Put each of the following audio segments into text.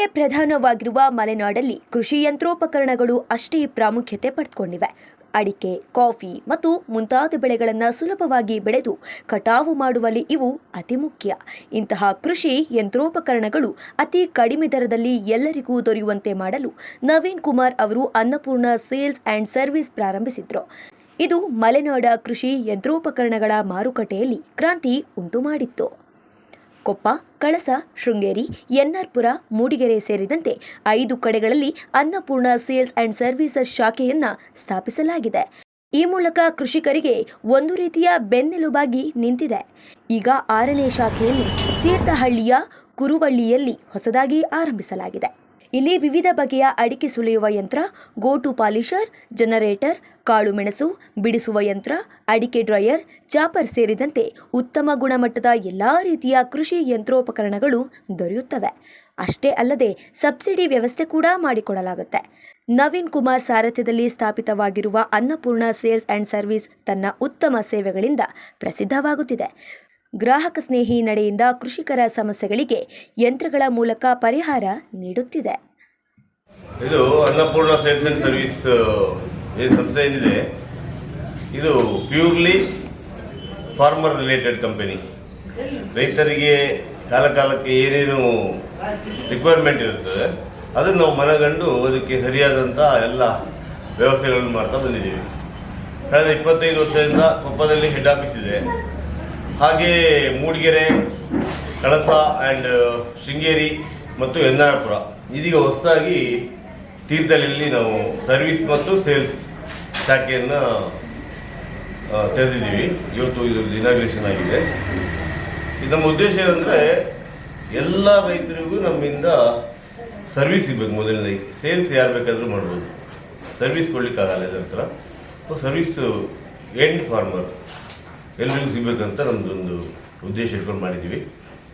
ಕೃಷಿಯೇ ಪ್ರಧಾನವಾಗಿರುವ ಮಲೆನಾಡಲ್ಲಿ ಕೃಷಿ ಯಂತ್ರೋಪಕರಣಗಳು ಅಷ್ಟೇ ಪ್ರಾಮುಖ್ಯತೆ ಪಡೆದುಕೊಂಡಿವೆ. ಅಡಿಕೆ, ಕಾಫಿ ಮತ್ತು ಮುಂತಾದ ಬೆಳೆಗಳನ್ನು ಸುಲಭವಾಗಿ ಬೆಳೆದು ಕಟಾವು ಮಾಡುವಲ್ಲಿ ಇವು ಅತಿ ಮುಖ್ಯ. ಇಂತಹ ಕೃಷಿ ಯಂತ್ರೋಪಕರಣಗಳು ಅತಿ ಕಡಿಮೆ ದರದಲ್ಲಿ ಎಲ್ಲರಿಗೂ ದೊರೆಯುವಂತೆ ಮಾಡಲು ನವೀನ್ ಕುಮಾರ್ ಅವರು ಅನ್ನಪೂರ್ಣ ಸೇಲ್ಸ್ ಆ್ಯಂಡ್ ಸರ್ವಿಸ್ ಪ್ರಾರಂಭಿಸಿದ್ರು. ಇದು ಮಲೆನಾಡ ಕೃಷಿ ಯಂತ್ರೋಪಕರಣಗಳ ಮಾರುಕಟ್ಟೆಯಲ್ಲಿ ಕ್ರಾಂತಿ ಉಂಟು ಮಾಡಿತ್ತು ಕೊಪ್ಪ ಕಳಸ, ಶೃಂಗೇರಿ, ಎನ್ಆರ್ಪುರ, ಮೂಡಿಗೆರೆ ಸೇರಿದಂತೆ ಐದು ಕಡೆಗಳಲ್ಲಿ ಅನ್ನಪೂರ್ಣ ಸೇಲ್ಸ್ ಆ್ಯಂಡ್ ಸರ್ವಿಸಸ್ ಶಾಖೆಯನ್ನು ಸ್ಥಾಪಿಸಲಾಗಿದೆ. ಈ ಮೂಲಕ ಕೃಷಿಕರಿಗೆ ಒಂದು ರೀತಿಯ ಬೆನ್ನೆಲುಬಾಗಿ ನಿಂತಿದೆ. ಈಗ ಆರನೇ ಶಾಖೆಯನ್ನು ತೀರ್ಥಹಳ್ಳಿಯ ಕುರುವಳ್ಳಿಯಲ್ಲಿ ಹೊಸದಾಗಿ ಆರಂಭಿಸಲಾಗಿದೆ. ಇಲ್ಲಿ ವಿವಿಧ ಬಗೆಯ ಅಡಿಕೆ ಸುಲಿಯುವ ಯಂತ್ರ, ಗೋಟು ಪಾಲಿಷರ್, ಜನರೇಟರ್, ಕಾಳು ಮೆಣಸು, ಬಿಡಿಸುವ ಯಂತ್ರ, ಅಡಿಕೆ ಡ್ರೈಯರ್, ಚಾಪರ್ ಸೇರಿದಂತೆ ಉತ್ತಮ ಗುಣಮಟ್ಟದ ಎಲ್ಲ ರೀತಿಯ ಕೃಷಿ ಯಂತ್ರೋಪಕರಣಗಳು ದೊರೆಯುತ್ತವೆ. ಅಷ್ಟೇ ಅಲ್ಲದೆ ಸಬ್ಸಿಡಿ ವ್ಯವಸ್ಥೆ ಕೂಡ ಮಾಡಿಕೊಡಲಾಗುತ್ತೆ. ನವೀನ್ ಕುಮಾರ್ ಸಾರಥ್ಯದಲ್ಲಿ ಸ್ಥಾಪಿತವಾಗಿರುವ ಅನ್ನಪೂರ್ಣ ಸೇಲ್ಸ್ ಆ್ಯಂಡ್ ಸರ್ವಿಸ್ ತನ್ನ ಉತ್ತಮ ಸೇವೆಗಳಿಂದ ಪ್ರಸಿದ್ಧವಾಗುತ್ತಿದೆ. ಗ್ರಾಹಕ ಸ್ನೇಹಿ ನಡೆಯಿಂದ ಕೃಷಿಕರ ಸಮಸ್ಯೆಗಳಿಗೆ ಯಂತ್ರಗಳ ಮೂಲಕ ಪರಿಹಾರ ನೀಡುತ್ತಿದೆ. ಇದು ಅನ್ನಪೂರ್ಣ ಸೇಲ್ಸ್ ಅಂಡ್ ಸರ್ವಿಸ್ ಏನು ಸಂಸ್ಥೆ ಏನಿದೆ? ಇದು ಪ್ಯೂರ್ಲಿ ಫಾರ್ಮರ್ ರಿಲೇಟೆಡ್ ಕಂಪನಿ. ರೈತರಿಗೆ ಕಾಲ ಕಾಲಕ್ಕೆ ಏನೇನು ರಿಕ್ವೈರ್ಮೆಂಟ್ ಇರುತ್ತದೆ, ಅದನ್ನು ನಾವು ಮನಗಂಡು ಅದಕ್ಕೆ ಸರಿಯಾದಂಥ ಎಲ್ಲ ವ್ಯವಸ್ಥೆಗಳನ್ನು ಮಾಡ್ತಾ ಬಂದಿದ್ದೀವಿ. ಕಳೆದ ಇಪ್ಪತ್ತೈದು ವರ್ಷದಿಂದ ಕೊಪ್ಪದಲ್ಲಿ ಹೆಡ್ ಆಫೀಸ್ ಇದೆ. ಹಾಗೆ ಮೂಡಿಗೆರೆ, ಕಳಸ ಆ್ಯಂಡ್ ಶೃಂಗೇರಿ ಮತ್ತು ಎನ್ ಆರ್ ಪುರ ಇದೀಗ ಹೊಸದಾಗಿ ತೀರ್ಥಹಳ್ಳಿಯಲ್ಲಿ ನಾವು ಸರ್ವಿಸ್ ಮತ್ತು ಸೇಲ್ಸ್ ಶಾಖೆಯನ್ನು ತೆರೆದಿದ್ದೀವಿ. ಇವತ್ತು ಇದು ಇನಾಗ್ರೇಷನ್ ಆಗಿದೆ. ನಮ್ಮ ಉದ್ದೇಶ ಏನಂದರೆ, ಎಲ್ಲ ರೈತರಿಗೂ ನಮ್ಮಿಂದ ಸರ್ವಿಸ್ ಸಿಗಬೇಕು ಮೊದಲನೇ ಸೇಲ್ಸ್ ಯಾರು ಬೇಕಾದರೂ ಮಾಡ್ಬೋದು. ಸರ್ವಿಸ್ ಕೊಡ್ಲಿಕ್ಕಾಗಲ್ಲ ಇದ್ರ ಹತ್ರ ಸರ್ವಿಸ್ ಎಂಡ್ ಫಾರ್ಮರ್ ಎಲ್ರಿಗೂ ಸಿಗಬೇಕಂತ ನಮ್ಮದೊಂದು ಉದ್ದೇಶ ಇಟ್ಕೊಂಡು ಮಾಡಿದ್ದೀವಿ.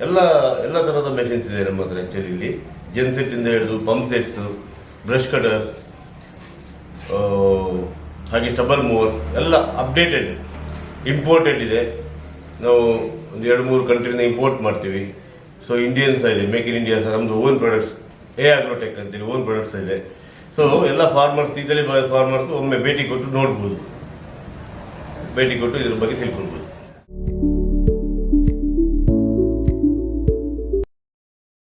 ಎಲ್ಲ ಎಲ್ಲ ಥರದ ಮೆಷಿನ್ಸ್ ಇದೆ ನಮ್ಮ ಹತ್ರ ಆ್ಯಕ್ಚುಲಿ ಇಲ್ಲಿ. ಜೆನ್ ಸೆಟ್ಟಿಂದ ಹಿಡಿದು ಪಂಪ್ ಸೆಟ್ಸು ಬ್ರಷ್ ಕಟರ್ಸ್ ಹಾಗೆ ಸ್ಟಬಲ್ ಮೂವರ್ಸ್ ಎಲ್ಲ ಅಪ್ಡೇಟೆಡ್ ಇಂಪೋರ್ಟೆಡ್ ಇದೆ. ನಾವು ಒಂದು ಎರಡು ಮೂರು ಕಂಟ್ರಿನ ಇಂಪೋರ್ಟ್ ಮಾಡ್ತೀವಿ. ಸೊ ಇಂಡಿಯನ್ ಸಹ ಇದೆ ಮೇಕ್ ಇನ್ ಇಂಡಿಯಾ ಸಹ ನಮ್ಮದು ಓನ್ ಪ್ರಾಡಕ್ಟ್ಸ್ ಎ ಆಗ್ರೋಟೆಕ್ ಅಂತೇಳಿ ಓನ್ ಪ್ರಾಡಕ್ಟ್ಸ್ ಇದೆ. ಸೊ ಎಲ್ಲ ಫಾರ್ಮರ್ಸ್ ಇದರಲ್ಲಿ ಫಾರ್ಮರ್ಸ್ ಒಮ್ಮೆ ಭೇಟಿ ಕೊಟ್ಟು ನೋಡ್ಬೋದು. ಭೇಟಿ ಕೊಟ್ಟು ಇದ್ರ ಬಗ್ಗೆ ತಿಳ್ಕೊಳ್ಬೋದು